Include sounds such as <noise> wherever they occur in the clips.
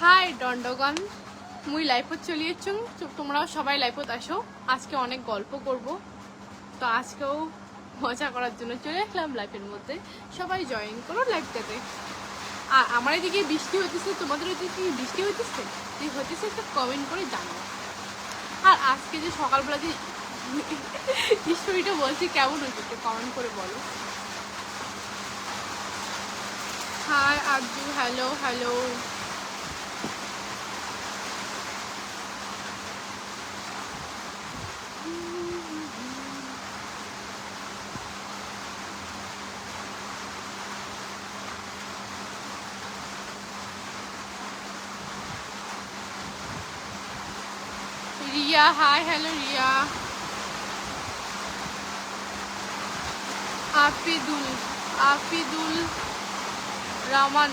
High, দণ্ডগণ। মুই লাইফত চলিয়েছুং তোমরাও সবাই লাইফত আসো। আজকে অনেক গল্প করব। তো আজকেও মজা করার জন্য চলে আসলাম লাইফের মধ্যে। সবাই জয়েন করো লাইফটাতে। আর আমার এদিকে বৃষ্টি হইতেছে, তোমাদের ওইদিকে কি বৃষ্টি হতেছে যদি হইতেছে, একটা কমেন্ট করে জানো আর আজকে যে সকালবেলা যে <laughs> স্টোরিটা বলছি, কেমন একটু কমেন্ট করে বলো। Hi Abdu hello hello Riya hi hello Riya Afidul Afidul Rahman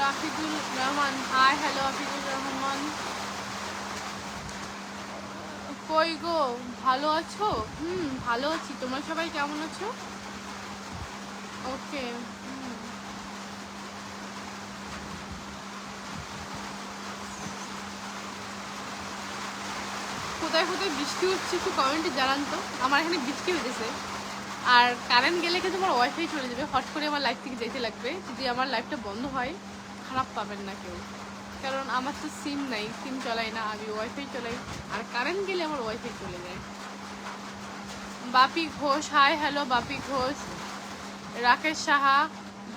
Rafidul Rahman hi hello Afidul Rahman কই গো? ভালো আছো? হুম, ভালো আছি। তোমরা সবাই কেমন আছো? ওকে কোথায় কোথায় বৃষ্টি হচ্ছে একটু কমেন্টে জানান তো। আমার এখানে বৃষ্টি হয়েছে আর কারেন্ট গেলে কিন্তু আমার ওয়াইফাই চলে যাবে। হট করে আমার লাইফ থেকে যেতে লাগবে। যদি আমার লাইফটা বন্ধ হয়, খারাপ পাবেন না কেউ। কারণ আমার তো সিম নাই সিম চলাই না, আমি ওয়াইফাই চলাই। আর কারেন্ট গেলে আমার ওয়াইফাই চলে যায়। Bapi Ghosh hi hello Bapi Ghosh. Rakesh Saha,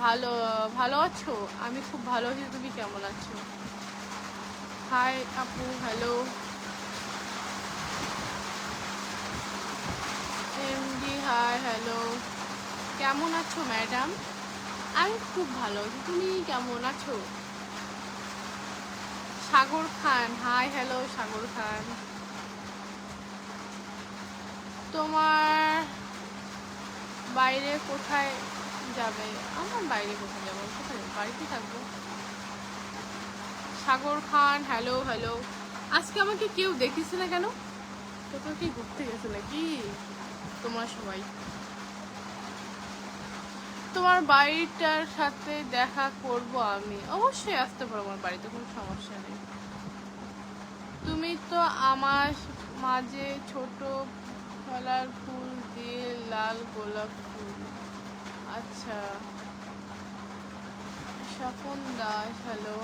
ভালো ভালো আছো? আমি খুব ভালো আছি, তুমি কেমন আছো? হাই আপু হ্যালো এমডি, হাই, হ্যালো। কেমন আছো, ম্যাডাম? আমি খুব ভালো আছি। তুমি কেমন আছো? Sagar Khan, hi, hello, Sagar Khan. তোমার বাইরে কোথায় যাবে? আমার বাইরে কোথায় যাব? কোথায়? বাড়িতে থাকব। Sagar Khan, hello hello. আজকে আমাকে কেউ দেখিস না কেন? কোথাও কি ঘুরতে গেছে নাকি? তোমরা সবাই। তোমার বাড়িটার সাথে দেখা করব আমি। অবশ্যই আসতে পারো আমার বাড়িতে, কোনো সমস্যা নেই। তুমি তো আমার মাঝে ছোট ফলার ফুল দিয়ে লাল গোলাপ ফুল। আচ্ছা। স্বপন দাস, হ্যালো।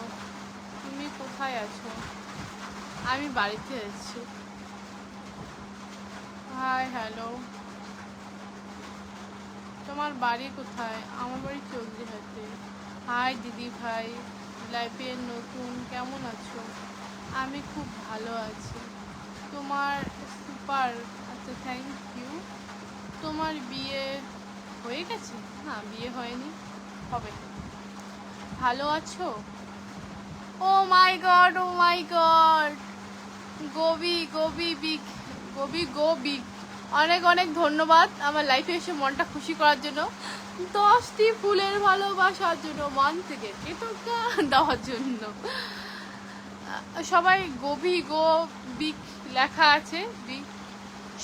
তুমি কোথায় আছো? আমি বাড়িতে আছি। Hi, hello. তোমার বাড়ি কোথায়? আমার বাড়ি চৌধুরীহাটে হাই দিদি ভাই লাইফে নতুন, কেমন আছো? আমি খুব ভালো আছি। তোমার সুপার আচ্ছা থ্যাংক ইউ তোমার বিয়ে হয়ে গেছে? না, বিয়ে হয়নি, হবে ভালো আছো? ও my god oh my god Gobi Gobi big Gobi go big অনেক অনেক ধন্যবাদ আমার লাইফে এসে মনটা খুশি করার জন্য। দশটি ফুলের ভালোবাসার জন্য, মন থেকে কৃতজ্ঞতা দেওয়ার জন্য। সবাই গভি গো বিগ লেখা আছে বিগ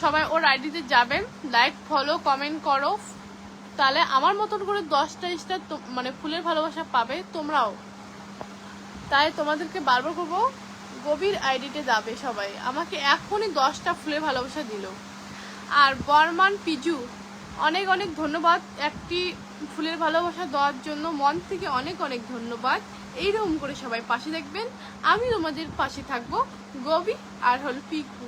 সবাই ওর আইডিতে যাবেন লাইক ফলো কমেন্ট করো। তাহলে আমার মতন করে দশটা স্টার মানে ফুলের ভালোবাসা পাবে তোমরাও। তাই তোমাদেরকে বারবার করব গভীর আইডিতে যাবে সবাই। আমাকে এখনই দশটা ফুলের ভালোবাসা দিল। আর বর্মান পিজু, অনেক অনেক ধন্যবাদ। একটি ফুলের ভালোবাসা দেওয়ার জন্য মন থেকে অনেক অনেক ধন্যবাদ। এইরকম করে সবাই পাশে দেখবেন। আমি তোমাদের পাশে থাকব, গবি আর হল পিকু।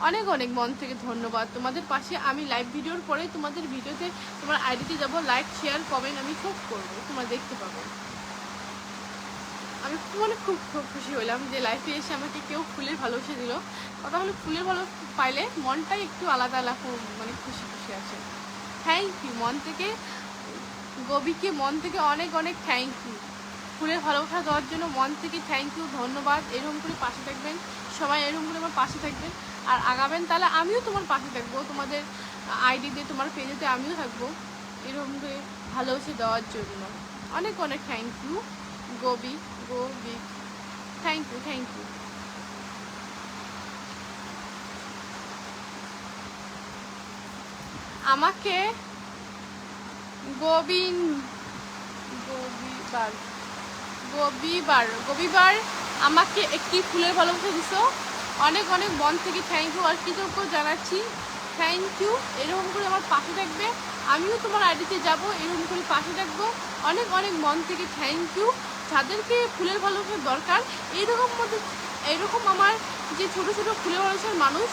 অনেক অনেক মন থেকে ধন্যবাদ। তোমাদের পাশে আমি লাইভ ভিডিওর পরে তোমাদের ভিডিওতে, তোমার আইডিতে যাব। লাইক শেয়ার কমেন্ট আমি খুব করব। তোমরা দেখতে পাবো। আমি মানে খুব খুব খুশি হলাম যে লাইফে এসে আমাকে কেউ ফুলের ভালোবেসে দিল। কথা হলো ফুলের ভালো পাইলে মনটাই একটু আলাদা আলাদা মানে খুশি খুশি আছে। থ্যাংক ইউ মন থেকে, গবিকে মন থেকে অনেক অনেক থ্যাংক ইউ ফুলের ভালোবাসা দেওয়ার জন্য মন থেকে থ্যাংক ইউ ধন্যবাদ, এরকম করে পাশে থাকবেন। সবাই এরকম করে আমার পাশে থাকবেন। আর আগাবেন তাহলে আমিও তোমার পাশে থাকব, তোমাদের আইডিতে তোমার পেজেতে আমিও থাকব। এরকম করে ভালোবেসে দেওয়ার জন্য। অনেক অনেক thank you Gobi. Gobi thank you thank you আমাকে গোবিন, গোবিবার, গবিবার গবিবার আমাকে একটি ফুলের ভালোবাসা দিছো। অনেক অনেক মন থেকে থ্যাংক ইউ আর কৃতজ্ঞ জানাচ্ছি। থ্যাংক ইউ এরকম করে আমার পাশে থাকবে। আমিও তোমার আইডিতে যাব, এরকম করে পাশে থাকব। অনেক অনেক মন থেকে থ্যাংক ইউ যাদেরকে ফুলের ভালোবাসার দরকার, এইরকম মধ্যে, এইরকম আমার যে ছোট ছোট ফুলের ভালোবাসার মানুষ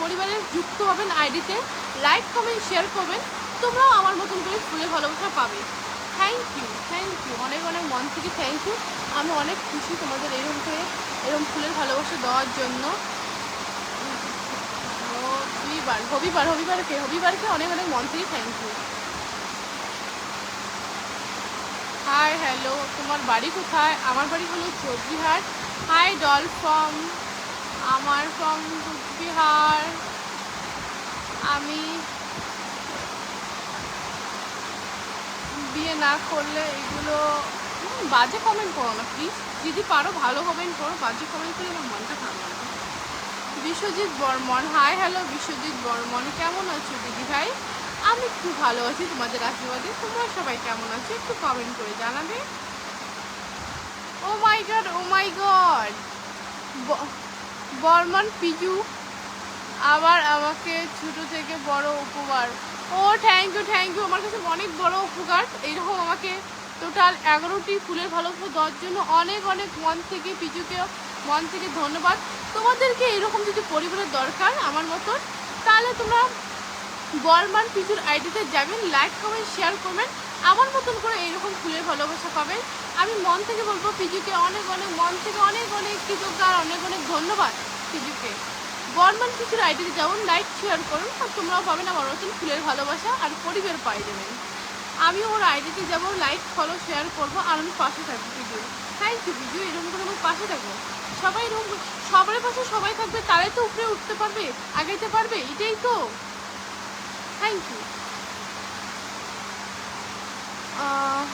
পরিবারের যুক্ত হবেন আইডিতে লাইক কমেন্ট শেয়ার করবেন, তোমরাও আমার মতন করে ফুলের ভালোবাসা পাবে। থ্যাংক ইউ থ্যাংক ইউ অনেক অনেক মন থেকে থ্যাংক ইউ আমি অনেক খুশি তোমাদের এরকম করে এরকম ফুলের ভালোবাসা দেওয়ার জন্য। রবিবার হবিবার হবিবারকে হবিবারকে অনেক অনেক মন থেকে থ্যাংক ইউ হাই হ্যালো, তোমার বাড়ি কোথায়? আমার বাড়ি হলো চৌধুরীহাট হাই ডল ফ্রম আমার ফ্রম বিহার আমি বিয়ে না করলে এগুলো বাজে কমেন্ট করো না প্লিজ যদি পারো ভালো কমেন্ট করো, বাজে কমেন্ট করলে আমার মনটা ভালো বিশ্বজিৎ বর্মন হাই হ্যালো বিশ্বজিৎ বর্মন। কেমন আছো দিদি ভাই? আমি খুব ভালো আছি, তোমাদের আশীর্বাদে। তোমরা সবাই কেমন আছো? একটু কমেন্ট করে জানাবে। ও my god oh my god Barman, Piju, আবার আমাকে ছোট থেকে বড় উপকার ও থ্যাংক ইউ থ্যাংক ইউ আমার কাছে অনেক বড় উপকার এইরকম আমাকে টোটাল এগারোটি ফুলের ভালোবাসা দেওয়ার জন্য অনেক অনেক মন থেকে পিজুকে, মন থেকে ধন্যবাদ। তোমাদেরকে এরকম যদি পরিবারের দরকার আমার মতন, তাহলে তোমরা বর্মান পিজুর আইডিতে যাবেন লাইক কমেন্ট শেয়ার করবেন আমার মতন করে এইরকম ফুলের ভালোবাসা পাবেন। আমি মন থেকে বলব, পিজুকে অনেক অনেক, মন থেকে অনেক অনেক কৃতজ্ঞ আর অনেক অনেক ধন্যবাদ পিজুকে। বর্মান পিজুর আইডিতে যেমন লাইক শেয়ার করুন, আর তোমরাও পাবেন আমার মতন ফুলের ভালোবাসা আর পরিবার পাই যাবেন। আমি ওর আইডিতে যাব লাইক ফলো শেয়ার করব, আর আমি পাশে থাকব পিজু। থ্যাংক ইউ পিজু, এরকম করে আমার পাশে থাকব। সবাই এরকম সবার পাশে সবাই থাকবে, তারাই তো উপরে উঠতে পারবে, আগাইতে পারবে, এটাই তো। থ্যাংক ইউ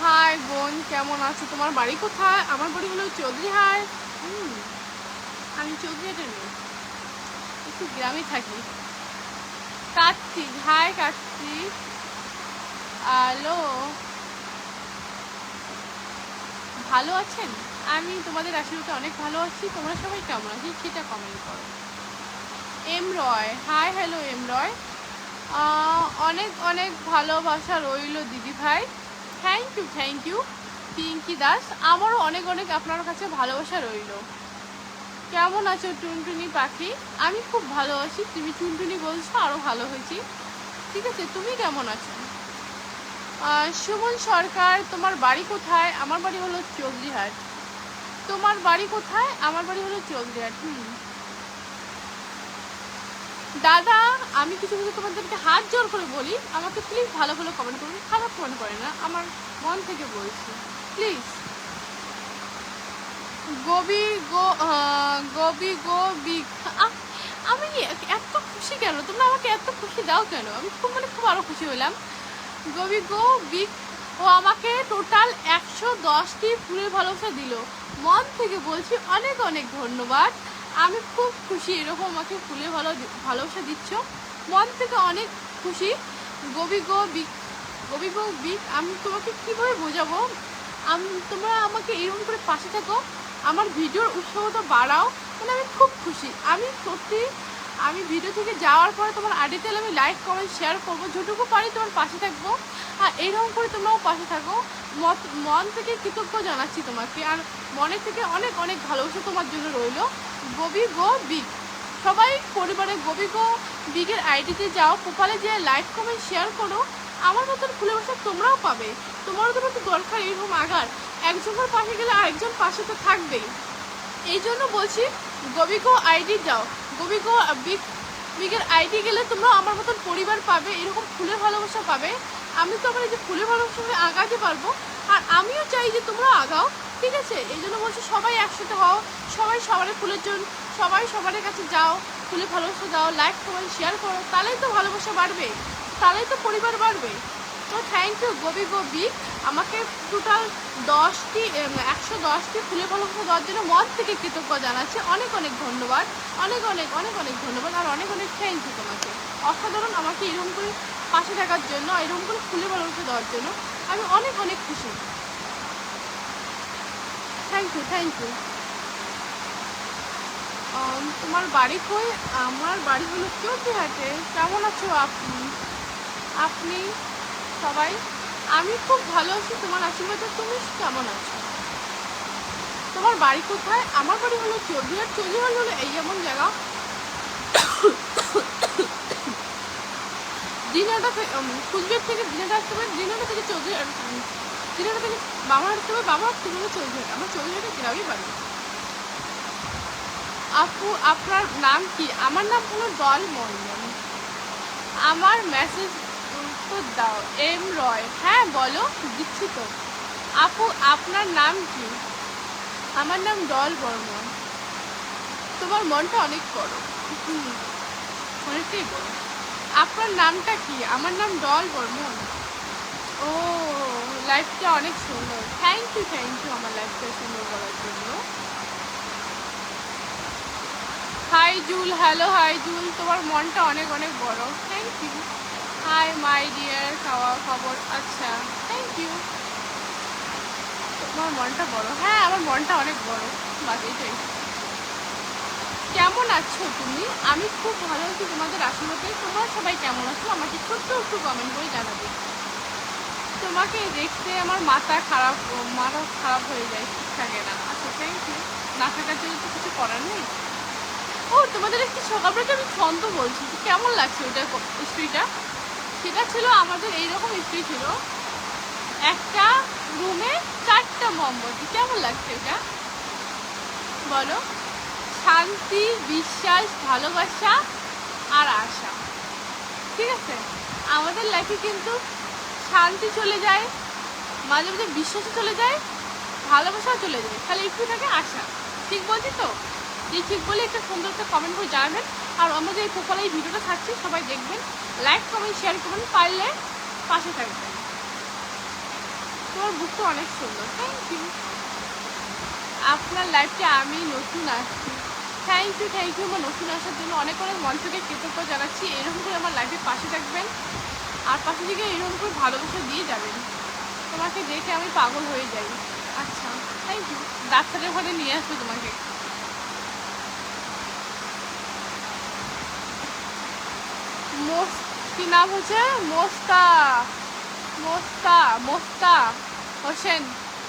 হাই বোন, কেমন আছো? তোমার বাড়ি কোথায়? আমার বাড়ি হলো চৌধুরীহাট। হুম, আমি চৌধুরীহাটের মেয়ে একটু গ্রামে থাকি। কার্তিক হাই কার্তিক। হ্যালো ভালো আছেন? আমি তোমাদের আশীর্বাদে অনেক ভালো আছি। তোমরা সবাই কেমন আছি? সেটা কমেন্ট করো। M Roy hi hello M Roy অনেক অনেক ভালোবাসা রইল দিদি ভাই। Thank you thank you Pinki Das. আমারও অনেক অনেক আপনার কাছে ভালোবাসা রইল। কেমন আছো টুনটুনি পাখি? আমি খুব ভালো আছি। তুমি টুনটুনি বলছো আরও ভালো হয়েছি। ঠিক আছে, তুমি কেমন আছো? সুমন সরকার, তোমার বাড়ি কোথায়? আমার বাড়ি হলো চৌধুরীহাট। তোমার বাড়ি কোথায়? আমার বাড়ি হলো চৌধুরীহাট, হুম। দাদা, আমি কিছু কিছু তোমাদেরকে হাত জোর করে বলি। আমাকে প্লিজ ভালো ভালো কমেন্ট করুন, খারাপ কমেন্ট করে না, আমার মন থেকে বলছি। প্লিজ গবি গো গবি গো বিগ আমি এত খুশি কেন? তোমরা আমাকে এত খুশি দাও কেন? আমি খুব মানে খুব আরও খুশি হলাম। গবি গো বিগ ও আমাকে টোটাল একশো দশটি ফুলের ভালোবাসা দিল। মন থেকে বলছি অনেক অনেক ধন্যবাদ। আমি খুব খুশি, এরকম আমাকে ফুলের ভালো ভালোবাসা দিচ্ছ। মন থেকে অনেক খুশি। গবি গো বিগ গবি গো বিগ আমি তোমাকে কীভাবে বোঝাবো? আমি, তোমরা আমাকে এরকম করে পাশে থাকো। আমার ভিডিওর উৎসাহটা বাড়াও। মানে আমি খুব খুশি। আমি সত্যি, আমি ভিডিও থেকে যাওয়ার পরে তোমার আডিতে আমি লাইক কমেন্ট শেয়ার করব, যেটুকু পারি তোমার পাশে থাকব। আর এইরকম করে তোমরাও পাশে থাকো। মত- মন থেকে কৃতজ্ঞ জানাচ্ছি তোমাকে। আর মনে থেকে অনেক অনেক ভালোবাসা তোমার জন্য রইল। Gobi go big. সবাই পরিবারে গবি গো বিগের আইডিতে যাও প্রোফাইলে যে লাইক কমেন্ট শেয়ার করো, আমার মতন ফুলে বসে তোমরাও পাবে। তোমারও তো তো দরকার এরকম আগার। একজনের পাশে গেলে আরেকজন পাশে তো থাকবেই। এই জন্য বলছি গবিগো আইডি যাও। গবিগো বিগ বিগের আইডি গেলে তোমরা আমার মতন পরিবার পাবে, এরকম ফুলের ভালোবাসা পাবে। আমি তো আমার এই যে ফুলের ভালোবাসা আগাতে পারব, আর আমিও চাই যে তোমরা আগাও। ঠিক আছে? এই জন্য বলছি সবাই একসাথে হও, সবাই সবার ফুলের জন্য, সবাই সবার কাছে যাও, ফুলে ভালোবাসা দাও লাইক কমেন্ট শেয়ার করো, তাহলেই তো ভালোবাসা বাড়বে, তাহলেই তো পরিবার বাড়বে। তো থ্যাংক ইউ গবি গবি আমাকে টোটাল দশটি একশো দশটি ফুলে ভালোবাসা দেওয়ার জন্য মন থেকে কৃতজ্ঞ জানাচ্ছি। অনেক অনেক ধন্যবাদ, অনেক অনেক অনেক অনেক ধন্যবাদ, আর অনেক অনেক থ্যাংক ইউ তোমাকে। অসাধারণ আমাকে এরকম করে পাশে থাকার জন্য এরকম করে ফুলে ভালোবাসা দেওয়ার জন্য আমি অনেক অনেক খুশি। থ্যাংক ইউ থ্যাংক ইউ তোমার বাড়ি কই? আমার বাড়ি হলো চৌকিহাটে। কেমন আছো আপনি? আপনি সবাই? আমি খুব ভালো আছি, তোমার আশীর্বাদে তুমি কেমন আছো? তোমার বাড়ি কোথায়? আমার বাড়ি হলো চৌধুরীহাট চৌধুরীহাট হলো এই এমন জায়গা। দিনাটা কুচবিহার থেকে দিনাটা আসতে হবে দিনাটা থেকে চৌধুরীহাট দিনাটা থেকে বাবার আসতে হবে বাবার থেকে হলো চৌধুরীহাট আমার চৌধুরীহাটে গ্রামই বাড়ি আপু, আপনার নাম কি? আমার নাম হলো ডল মন্ডল আমার মেসেজ উত্তর দাও, এম রয়। হ্যাঁ বলো, দিচ্ছি তো। আপু, আপনার নাম কি? আমার নাম ডল বর্মন। তোমার মনটা অনেক বড়। অনেকটাই বড়। আপনার নামটা কি? আমার নাম ডল বর্মন। ও লাইফটা অনেক সুন্দর। থ্যাংক ইউ থ্যাংক ইউ আমার লাইফটা সুন্দর করার জন্য। Hi Jul hello hi Jul তোমার মনটা অনেক অনেক বড়। Thank you hi my dear খাওয়া খবর আচ্ছা থ্যাংক ইউ তোমার মনটা বড়। হ্যাঁ আমার মনটা অনেক বড়। বাস এটাই। কেমন আছো তুমি? আমি খুব ভালো আছি তোমাদের আশীর্বাদে। তোমরা সবাই কেমন আছো? আমাকে ছোট্ট একটু কমেন্ট করে জানাবে। তোমাকে দেখতে আমার মাথা খারাপ মাথা খারাপ হয়ে যায়, ঠিক থাকে না। আচ্ছা থ্যাংক ইউ না থাকার জন্য তো কিছু করার নেই। ও, তোমাদের একটি সকালবেলা আমি ছন্দ বলছি কেমন লাগছে ওটা স্ত্রীটা? সেটা ছিল আমাদের এইরকম স্ত্রী ছিল। একটা রুমে চারটা মোমবাতি। কেমন লাগছে এটা? বলো। শান্তি, বিশ্বাস, ভালোবাসা আর আশা। ঠিক আছে? আমাদের লাইফে কিন্তু শান্তি চলে যায়, মাঝে মাঝে বিশ্বাসও চলে যায়, ভালোবাসাও চলে যায়। তাহলে একটু থাকে আশা ঠিক বলছি তো? যে ঠিক বলে একটা সুন্দর একটা কমেন্ট করে জানাবেন। আর আমাদের এই প্রোফাইলে এই ভিডিওটা থাকছি সবাই দেখবেন। লাইক কমেন্ট শেয়ার করবেন। পারলে পাশে থাকবেন। তোমার বুকটা অনেক সুন্দর। থ্যাংক ইউ আপনার লাইফে আমি নতুন আসছি থ্যাংক ইউ থ্যাংক ইউ আমার নতুন আসার জন্য অনেক অনেক মন থেকে কৃতজ্ঞ জানাচ্ছি। এরকম করে আমার লাইফে পাশে থাকবেন। আর পাশে থেকে এরকম করে ভালোবাসা দিয়ে যাবেন। তোমাকে দেখে আমি পাগল হয়ে যাই। আচ্ছা ইউ ডাক্তারের ঘরে নিয়ে আসব তোমাকে। মোস, কি নাম হচ্ছে? মোস্তা। মোস্তা মোস্তা। হোসেন,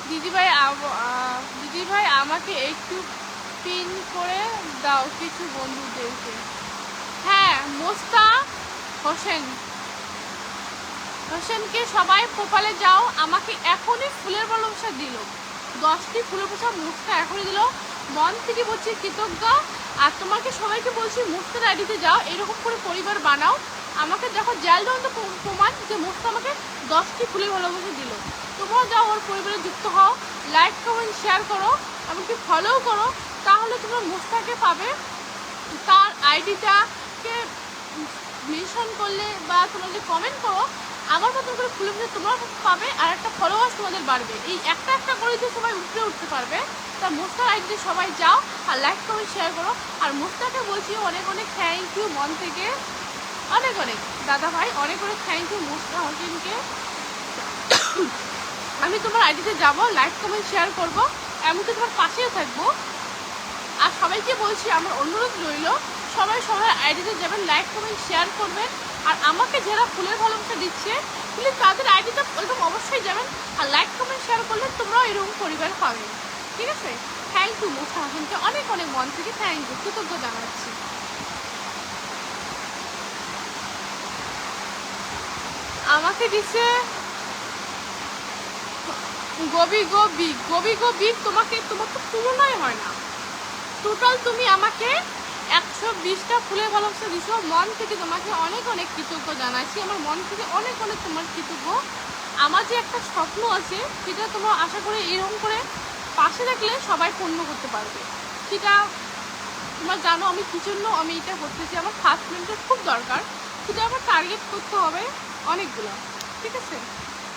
দিদিভাই দিদিভাই আমাকে একটু পিন করে দাও কিছু বন্ধুদেরকে। হ্যাঁ মোস্তা, হোসেন। হোসেনকে সবাই প্রোফাইলে যাও, আমাকে এখনই ফুলের ভালোবাসা দিল। দশটি ফুলের ভালোবাসা মুখটা এখনই দিল। মন থেকে বলছি কৃতজ্ঞ, আর তোমাকে সবাইকে বলছি মুক্তার আইডিতে যাও, এরকম করে পরিবার বানাও। আমাকে দেখো জেল দেওয়ান তো প্রমাণ যে মুক্তা আমাকে দশটি ফুলের ভালোবাসা দিল। তোমরাও যাও, ওর পরিবারে যুক্ত হও লাইক কমেন্ট শেয়ার করো, এমনকি ফলোও করো, তাহলে তোমরা মুস্তাকে পাবে। তার আইডিটাকে মেনশন করলে বা তোমরা যে কমেন্ট করো আমার মতন করে খুলে খুলে তোমরা পাবে আর একটা ফলোয়ার্স তোমাদের বাড়বে। এই একটা একটা করে যে সবাই উঠতে উঠতে পারবে। তা মোস্তার আইডিতে সবাই যাও আর লাইক কমেন্ট শেয়ার করো। আর মোস্তাকে বলছি অনেক অনেক থ্যাংক ইউ মন থেকে। অনেক অনেক। দাদা ভাই, অনেক অনেক থ্যাংক ইউ মোস্তা হোসেনকে। আমি তোমার আইডিতে যাব লাইক কমেন্ট শেয়ার করব। এমনকি তোমার পাশেও থাকব। আর সবাইকে বলছি আমার অনুরোধ রইল, সবাই সবার আইডিতে যাবেন লাইক কমেন্ট শেয়ার করবেন। আর আমাকে যারা ফুলের ভালোবাসা দিচ্ছে প্লিজ তাদের আইডিটা একদম অবশ্যই যাবেন আর লাইক কমেন্ট শেয়ার করলে তোমরাও এরকম পরিবার পাবে। ঠিক আছে? থ্যাংক ইউ মোস্তা হাসানকে অনেক অনেক মন থেকে থ্যাংক ইউ কৃতজ্ঞ জানাচ্ছি। আমাকে দিছে গবি গবি গবি গবি তোমাকে তোমার তো তুলনাই হয় না। টোটাল তুমি আমাকে একশো বিশটা ফুলের ভালোবাসা দিছো। মন থেকে তোমাকে অনেক অনেক কৃতজ্ঞ জানাচ্ছি আমার মন থেকে অনেক অনেক তোমার কৃতজ্ঞ। আমার যে একটা স্বপ্ন আছে, সেটা তোমরা আশা করে এরকম করে পাশে থাকলে সবাই পূর্ণ করতে পারবে। সেটা তোমরা জানো, আমি কী জন্য আমি এটা করতেছি আমার ফার্স্ট মেন্টর খুব দরকার। সেটা আমার টার্গেট করতে হবে অনেকগুলো। ঠিক আছে?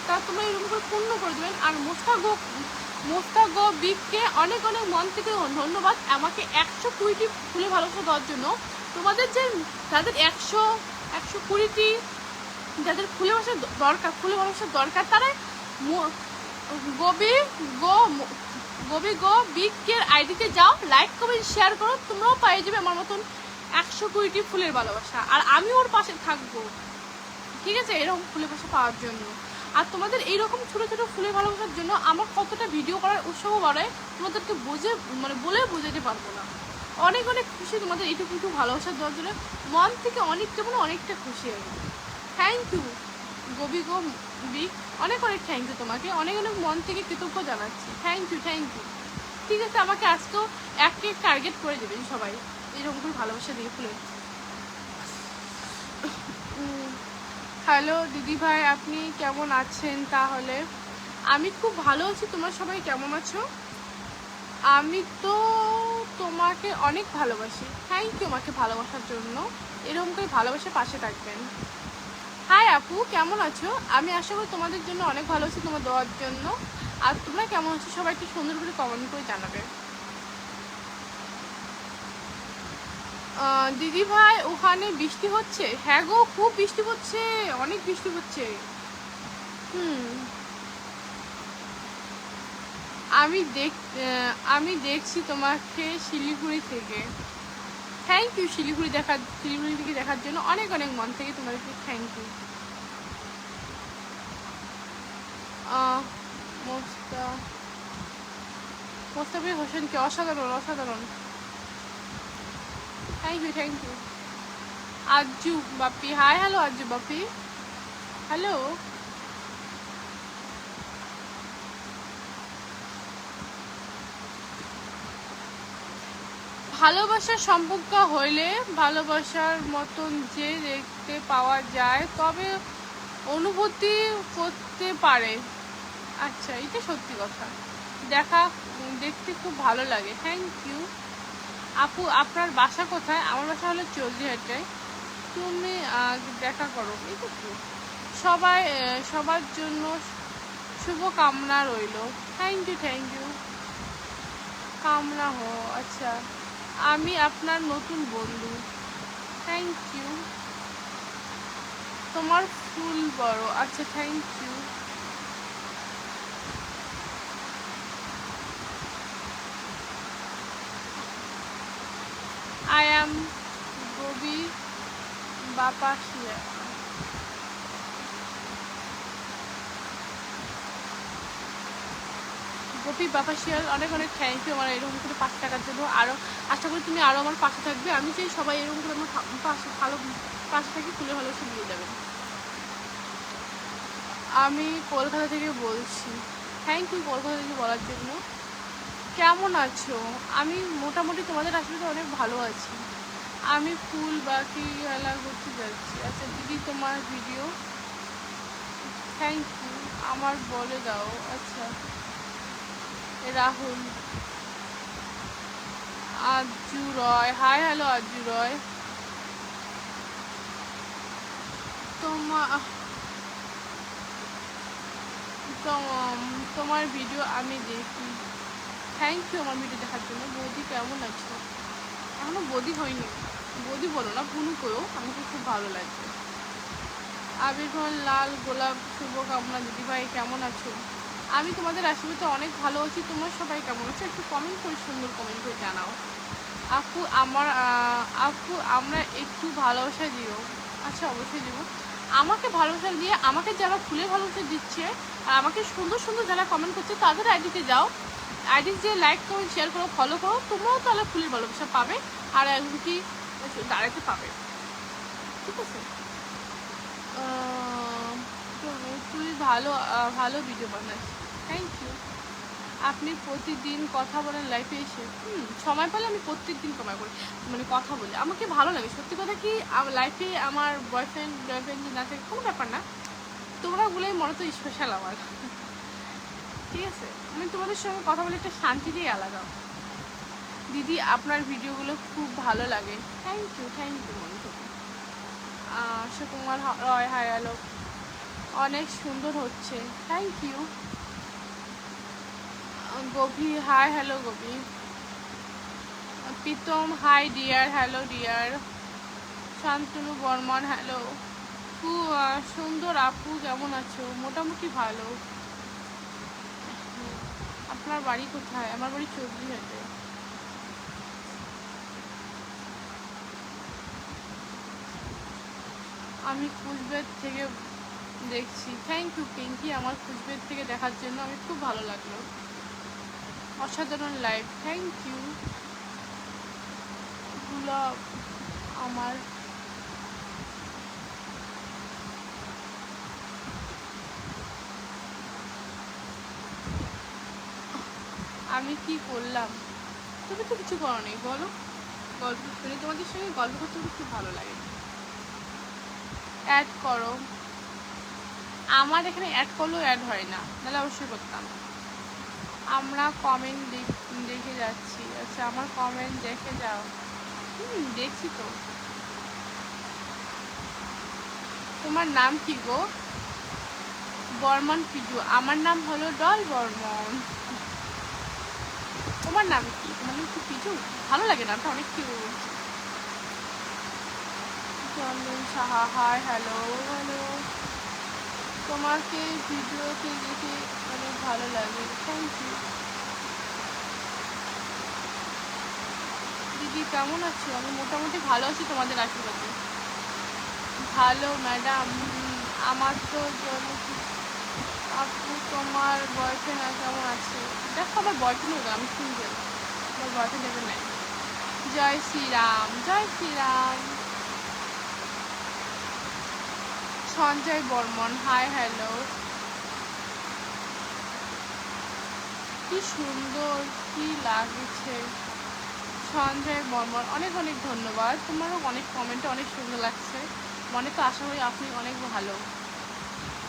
তা তোমরা এরকম করে পূর্ণ করে দেবেন। আর মোস্তাগো মোস্তাগো বিগকে অনেক অনেক মন থেকে ধন্যবাদ। আমাকে একশো কুড়িটি ফুলে ভালোবাসা দেওয়ার জন্য। তোমাদের যে যাদের একশো একশো কুড়িটি যাদের ফুলে ভাষা দরকার ফুলে ভালোবাসার দরকার, তারা গবি, গো গবি গো বিগের আইডিতে যাও, লাইক, কমেন্ট, শেয়ার করো। তোমরাও পেয়ে যাবে আমার মতন একশো কুড়িটি ফুলের ভালোবাসা। আর আমি ওর পাশে থাকব। ঠিক আছে? এরকম ফুলের পাশে পাওয়ার জন্য। আর তোমাদের এইরকম ছোটো ছোটো ফুলের ভালোবাসার জন্য আমার কতটা ভিডিও করার উৎসাহ বাড়ায়, তোমাদেরকে বুঝে মানে বলে বোঝাতে পারব না। অনেক অনেক খুশি তোমাদের এইটুকু একটু ভালোবাসা দেওয়ার জন্য। মন থেকে অনেকটা মানে অনেকটা খুশি আমি থ্যাংক ইউ গবি বি অনেক অনেক থ্যাংক ইউ তোমাকে। অনেক অনেক মন থেকে কৃতজ্ঞ জানাচ্ছি। থ্যাংক ইউ থ্যাংক ইউ ঠিক আছে, আমাকে আজ তো এক টার্গেট করে দেবেন সবাই। এরকম করে ভালোবাসা দিয়ে ফুলে। হ্যালো দিদি ভাই, আপনি কেমন আছেন তাহলে? আমি খুব ভালো আছি, তোমরা সবাই কেমন আছো? আমি তো তোমাকে অনেক ভালোবাসি। থ্যাংক ইউ আমাকে ভালোবাসার জন্য। এরকম করে ভালোবাসে পাশে থাকবেন। হাই আপু, কেমন আছো? আমি আশা করি তোমাদের জন্য অনেক ভালো আছি, তোমার দেওয়ার জন্য। আর তোমরা কেমন আছো? সবাই একটু সুন্দর করে কমেন্ট করে জানাবে। দিদি ভাই, ওখানে বৃষ্টি হচ্ছে? হ্যাঁ গো, খুব বৃষ্টি হচ্ছে, অনেক বৃষ্টি হচ্ছে। হুম। আমি দেখ আমি দেখছি তোমাকে শিলিগুড়ি থেকে। থ্যাংক ইউ শিলিগুড়ি দেখার, শিলিগুড়ি থেকে দেখার জন্য। অনেক অনেক মন থেকে তোমাদেরকে থ্যাংক ইউ মোস্তা মোস্তাফিজ হোসেনকে অসাধারণ অসাধারণ। Thank you thank you Azzu Bapi hi hello Azzu Bapi hello ভালোবাসার সম্পর্ক হইলে ভালোবাসার মতন যে দেখতে পাওয়া যায়, তবে অনুভূতি করতে পারে। আচ্ছা এটা সত্যি কথা। দেখা, দেখতে খুব ভালো লাগে। থ্যাংক ইউ আপু, আপনার বাসা কোথায়? আমার বাসা হলো চৌধুরীহাটায় তুমি দেখা করো। সবাই সবার জন্য শুভ কামনা রইল। থ্যাংক ইউ থ্যাংক ইউ কামনা হো আচ্ছা। আমি আপনার নতুন বন্ধু। থ্যাংক ইউ তোমার ফুল বড়। আচ্ছা thank you I am Gobi বাপাশিয়া গোপী বাপাশিয়াল অনেক অনেক থ্যাংক ইউ আমার এরকম করে পাশে থাকার জন্য। আরও আশা করি তুমি আরও আমার পাশে থাকবে। আমি চাই সবাই এরকম করে আমার পাশে, ভালো পাশে থাকি খুলে ভালোবাসা দিয়ে যাবেন আমি কলকাতা থেকে বলছি। থ্যাংক ইউ কলকাতা থেকে বলার জন্য। কেমন আছো? আমি মোটামুটি তোমাদের আসলে অনেক ভালো আছি। আমি ফুল, বাকি খেলা করতে যাচ্ছি। আচ্ছা দিদি, তোমার ভিডিও থ্যাংক ইউ আমার বলে দাও। আচ্ছা রাহুল। আজু রয়। হাই হ্যালো আজু রয়। তোমার তোম- তোমার ভিডিও আমি দেখি। থ্যাংক ইউ আমার ভিডিও দেখার জন্য। বৌদি কেমন আছো? এখনও বৌদি হয়নি। বৌদি বলো না পুনু করো আমাকে খুব ভালো লাগছে আবির খান, লাল গোলাপ, শুভকামনা দিদিভাই, কেমন আছো? আমি তোমাদের আশীর্বাদে অনেক ভালো আছি। তোমরা সবাই কেমন আছো? একটু কমেন্ট করে সুন্দর কমেন্ট করে জানাও। আপু, আমার আপু, আমরা একটু ভালোবাসা দিও। আচ্ছা অবশ্যই দিব। আমাকে ভালোবাসা দিয়ে, আমাকে যারা ফুলে ভালোবাসা দিচ্ছে, আর আমাকে সুন্দর সুন্দর যারা কমেন্ট করছে, তাদের আইডিতে যাও। আইডি যে লাইক কমেন্ট শেয়ার করো ফলো করো তোমরাও তাহলে ফুলের ভালোবাসা পাবে আর কি দাঁড়াতে পাবে। ঠিক আছে? তুই ভালো ভালো ভিডিও বানাস থ্যাংক ইউ আপনি প্রতিদিন কথা বলেন লাইফে এসে, হুম, সময় পেলে আমি প্রত্যেক দিন সময় করি মানে কথা বলি। আমাকে ভালো লাগে, সত্যি কথা কি লাইফে আমার বয়ফ্রেন্ড গার্লফ্রেন্ড না থাকে, কোনো ব্যাপার না, তোমরা বলেই মনে তো স্পেশাল আমার। ঠিক আছে? আমি তোমাদের সঙ্গে কথা বলে একটা শান্তিটাই আলাদা। দিদি, আপনার ভিডিওগুলো খুব ভালো লাগে। থ্যাংক ইউ থ্যাংক ইউ মনে সুকুমার রয় আলোক অনেক সুন্দর হচ্ছে। Thank you Gobi hi hello Gobi Pritam hi dear hello dear Shantanu, Barman hello খুব সুন্দর, আপু, কেমন আছো? মোটামুটি ভালো। আপনার বাড়ি কোথায়? আমার বাড়ি চৌধুরীহাটে। আমি কুচবিহার থেকে দেখছি। থ্যাংক ইউ পিঙ্কি আমার কুচবিহার থেকে দেখার জন্য আমি খুব ভালো লাগল। অসাধারণ লাইভ থ্যাংক ইউ গুলো আমার আমি কি করলাম? তুমি তো কিছু করো নি বলো। গল্প শুনে, তোমাদের সঙ্গে গল্প করতে খুব ভালো লাগে। অ্যাড করো। আমার এখানে অ্যাড করলেও অ্যাড হয় না তাহলে অবশ্যই করতাম। আমরা কমেন্ট দেখে যাচ্ছি। আচ্ছা আমার কমেন্ট দেখে যাও। হুম, দেখছি তো। তোমার নাম কি গো? বর্মন পিজু আমার নাম হলো ডল বর্মন। তোমার নাম কি? তোমার নাম কি পিজু? ভালো লাগে নামটা, অনেক cute Chandan Saha hi hello hello তোমাকে ভিডিওতে দেখে অনেক ভালো লাগে। থ্যাংক ইউ দিদি, কেমন আছো? আমি মোটামুটি ভালো আছি তোমাদের আশীর্বাদে। ভালো ম্যাডাম আমার তো জন্য আপু তোমার বয়ফ্রেন্ড আর কেমন আছে? দেখো আমার বয়ফ্রেন্ড হলো আমি সিঙ্গেল আমার বয়ফ্রেন্ড এবার নাই জয় শ্রীরাম জয় শ্রীরাম। সঞ্জয় বর্মন হাই হ্যালো কি সুন্দর, কি লাগছে। সঞ্জয় বর্মন, অনেক অনেক ধন্যবাদ। তোমারও অনেক কমেন্টে অনেক সুন্দর লাগছে। মনে তো আশা করি আপনি অনেক ভালো।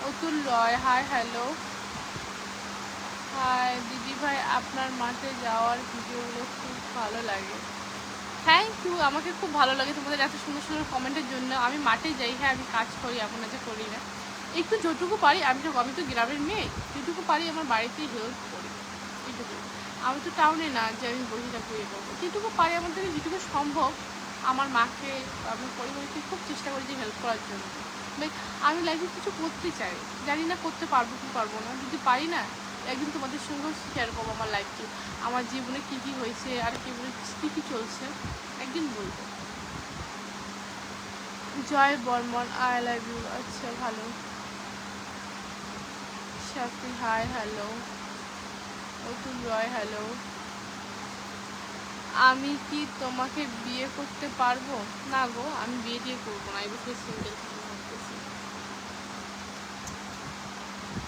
Atul Roy hi hello hi দিদি ভাই, আপনার মাঠে যাওয়ার ভিডিওগুলো খুব ভালো লাগে। থ্যাংক ইউ আমাকে খুব ভালো লাগে তোমাদের এত সুন্দর সুন্দর কমেন্টের জন্য। আমি মাঠে যাই হ্যাঁ আমি কাজ করি আপনাদের করি না। একটু যেটুকু পারি, আমি তো আমি তো গ্রামের মেয়ে, যেটুকু পারি আমার বাড়িতেই হেল্প করি। এইটুকু। আমি তো টাউনে না, যে আমি থাকব ইয়ে করব। যেটুকু পারি আমার থেকে, যেটুকু সম্ভব, আমার মাকে, আমার পরিবারকে খুব চেষ্টা করি যে হেল্প করার জন্য। লাইক আমি লাইফে কিছু করতে চাই। জানি না করতে পারব কি পারব না। যদি পারি না, একদিন তোমাদের সঙ্গেও শেয়ার করব আমার লাইফকে আমার জীবনে কী কী হয়েছে, আর জীবনে কী কী চলছে, একদিন বলব। Joy Barman I love you আচ্ছা ভালো। Shafi hi hello Atul Roy hello আমি কি তোমাকে বিয়ে করতে পারব? না গো, আমি বিয়ে দিয়ে করব না এবছর সিঙ্গেল থাকতে ভাবতেছি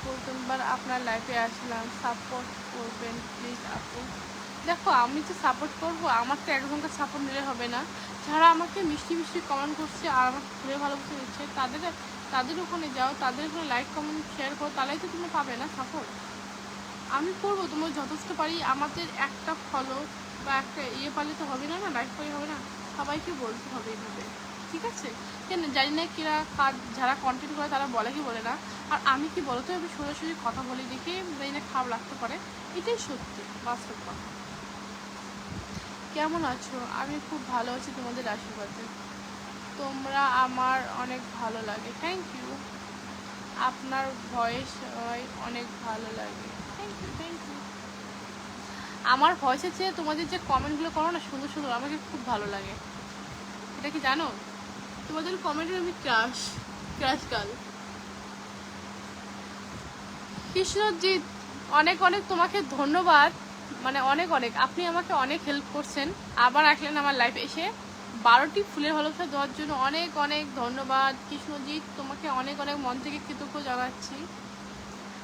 প্রথমবার আপনার লাইফে আসলাম সাপোর্ট করবেন প্লিজ আপু। দেখো, আমি তো সাপোর্ট করব, আমার তো একজনকে সাপোর্ট নিলে হবে না। যারা আমাকে মিষ্টি মিষ্টি কমেন্ট করছে আর আমাকে ঘুরে ভালোবাসে দিচ্ছে, তাদের তাদের ওখানে যাও, তাদের ওখানে লাইক কমেন্ট শেয়ার করো, তাহলেই তো তুমি পাবে না সাপোর্ট আমি করব, তোমার যথেষ্ট পারি, আমাদের একটা ফলো বা একটা ইয়ে পারলে তো হবে না না লাইক পাই হবে না। সবাইকে বলতে হবে এইভাবে। ঠিক আছে? কেন জানি না কিরা কাজ যারা কন্টেন্ট করে তারা বলে কি বলে না। আর আমি কি বলতো, আমি সোজাসুজি কথা বলি দেখে জানি না খারাপ লাগতে পারে। এটাই সত্যি, বাস্তব কথা। কেমন আছো? আমি খুব ভালো আছি তোমাদের আশীর্বাদে। তোমরা আমার অনেক ভালো লাগে। থ্যাংক ইউ আপনার ভয়েস অনেক ভালো লাগে। থ্যাংক ইউ থ্যাংক ইউ আমার ভয়েসের চেয়ে তোমাদের যে কমেন্টগুলো করো না, সুন্দর সুন্দর, আমাকে খুব ভালো লাগে। এটা কি জানো? তোমাদের কমেন্টের আমি ক্রাশ ক্রাশ গাল কৃষ্ণজিৎ, অনেক অনেক তোমাকে ধন্যবাদ। মানে অনেক অনেক। আপনি আমাকে অনেক হেল্প করছেন। আবার আসলেন আমার লাইফে এসে। বারোটি ফুলের ভালোবাসা দেওয়ার জন্য অনেক অনেক ধন্যবাদ। কৃষ্ণজিৎ, তোমাকে অনেক অনেক মন থেকে কৃতজ্ঞ জানাচ্ছি।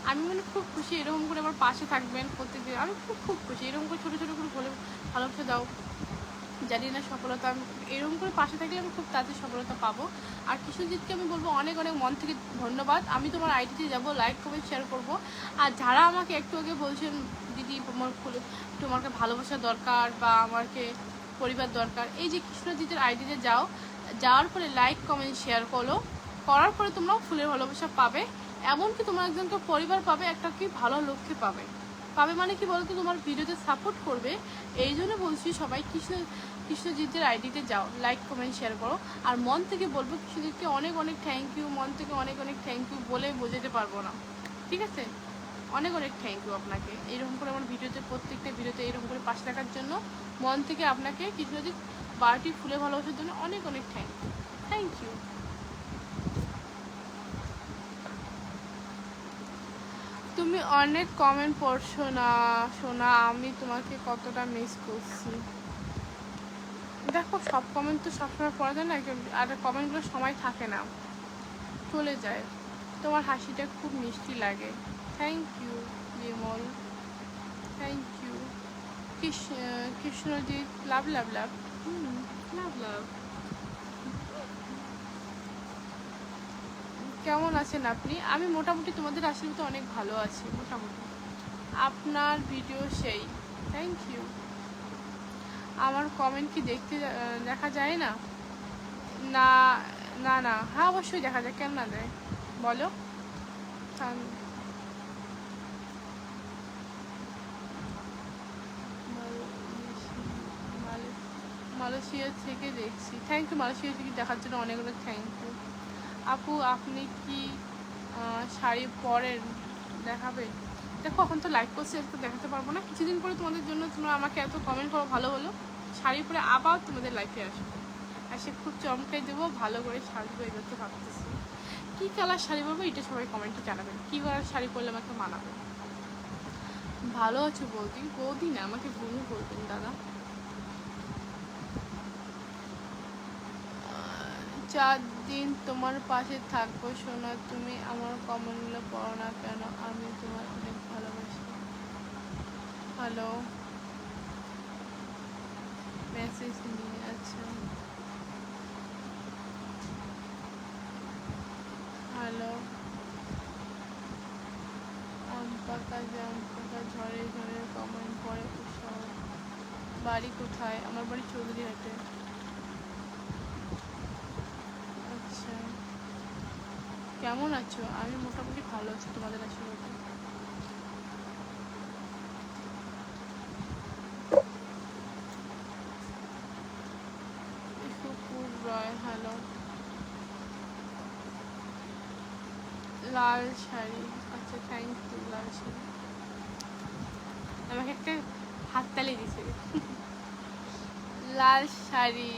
আমি মানে খুব খুশি এরকম করে আমার পাশে থাকবেন প্রত্যেকদিন। আমি খুব খুব খুশি। এরকম করে ছোটো ছোটো করে ভালোবাসা দাও। জানি না সফলতা আমি এরকম করে পাশে থাকলে আমি খুব তাড়াতাড়ি সফলতা পাবো। আর কৃষ্ণজিৎকে আমি বলব অনেক অনেক মন থেকে ধন্যবাদ। আমি তোমার আইডিতে যাব লাইক কমেন্ট শেয়ার করব। আর যারা আমাকে একটু আগে বলছেন, দিদি, তোমার তোমাকে ভালোবাসা দরকার বা আমাকে পরিবার দরকার, এই যে কৃষ্ণজিতের আইডিতে যাও। যাওয়ার পরে লাইক কমেন্ট শেয়ার করো। করার পরে তোমরাও ফুলের ভালোবাসা পাবে। এমনকি তোমরা একজনকে পরিবার পাবে, একটা কি ভালো লক্ষ্যে পাবে। পাবে মানে কি বলতো? তোমার ভিডিওতে সাপোর্ট করবে। এই জন্য বলছি সবাই, কৃষ্ণ কৃষ্ণজিতের আইডিতে যাও লাইক কমেন্ট শেয়ার করো। আর মন থেকে বলব কৃষ্ণজিৎকে অনেক অনেক থ্যাংক ইউ মন থেকে অনেক অনেক থ্যাংক ইউ বলে বোঝাতে পারব না। ঠিক আছে? অনেক অনেক থ্যাংক ইউ আপনাকে। এরকম করে আমার ভিডিওতে, প্রত্যেকটা ভিডিওতে এরকম করে পাশে রাখার জন্য মন থেকে আপনাকে যদি বারোটি ফুলে ভালোবাসার জন্য অনেক অনেক থ্যাংক ইউ থ্যাংক ইউ তুমি অনেক কমেন্ট পড়ছো না শোনা আমি তোমাকে কতটা মিস করছি। দেখো, সব কমেন্ট তো সবসময় পড়া যায় না কেউ- আর কমেন্টগুলো সময় থাকে না। চলে যায়। তোমার হাসিটা খুব মিষ্টি লাগে। Thank you Bimal. Thank you Krishnajit love love love love love কেমন আছেন আপনি? আমি মোটামুটি তোমাদের আশীর্বাদে অনেক ভালো আছি, মোটামুটি। আপনার ভিডিও সেই। থ্যাংক ইউ আমার কমেন্ট কি দেখতে দেখা যায় না? না না না। হ্যাঁ অবশ্যই দেখা যায়। কেন না যায় বলো। মালয়েশিয়া- থেকে দেখছি। থ্যাংক ইউ মালয়েশিয়া থেকে দেখার জন্য অনেক অনেক থ্যাংক ইউ আপু, আপনি কি শাড়ি পরেন? দেখাবে দেখো, এখন তো লাইক করছি একটু দেখাতে পারব না। কিছুদিন পরে তোমাদের জন্য তোমরা আমাকে এত কমেন্ট করো, ভালো হলো। শাড়ি পরে আবার তোমাদের লাইফে আসব। আর সে খুব চমকাই দেবো, ভালো করে সাজবো এবার তো ভাবতেছি। কী কালার শাড়ি পরবো, এটা সবাই কমেন্টে জানাবেন কী কালার শাড়ি পরলে আমাকে মানাবে? ভালো আছো বৌদি? বৌদি না, আমাকে ভুল বলবেন দাদা। চার দিন তোমার পাশে থাকব, সোনা। তুমি আমার কমেন্টগুলো পড়ো না কেন? আমি তোমার অনেক ভালোবাসি। হ্যালো মেসেজ নিয়ে আচ্ছা হ্যালো আম পাকা পাকা ঝড়ে ঝড়ে কমেন্ট পড়ে বাড়ি কোথায়? আমার বাড়ি চৌধুরীহাটে আচ্ছা কেমন আছো? আমি মোটামুটি ভালো আছি, তোমাদের আশীর্বাদে হ্যালো লাল শাড়ি আচ্ছা থ্যাংক ইউ লাল শাড়ি। আমাকে একটা হাততালি দিছে <laughs> লাল শাড়ি।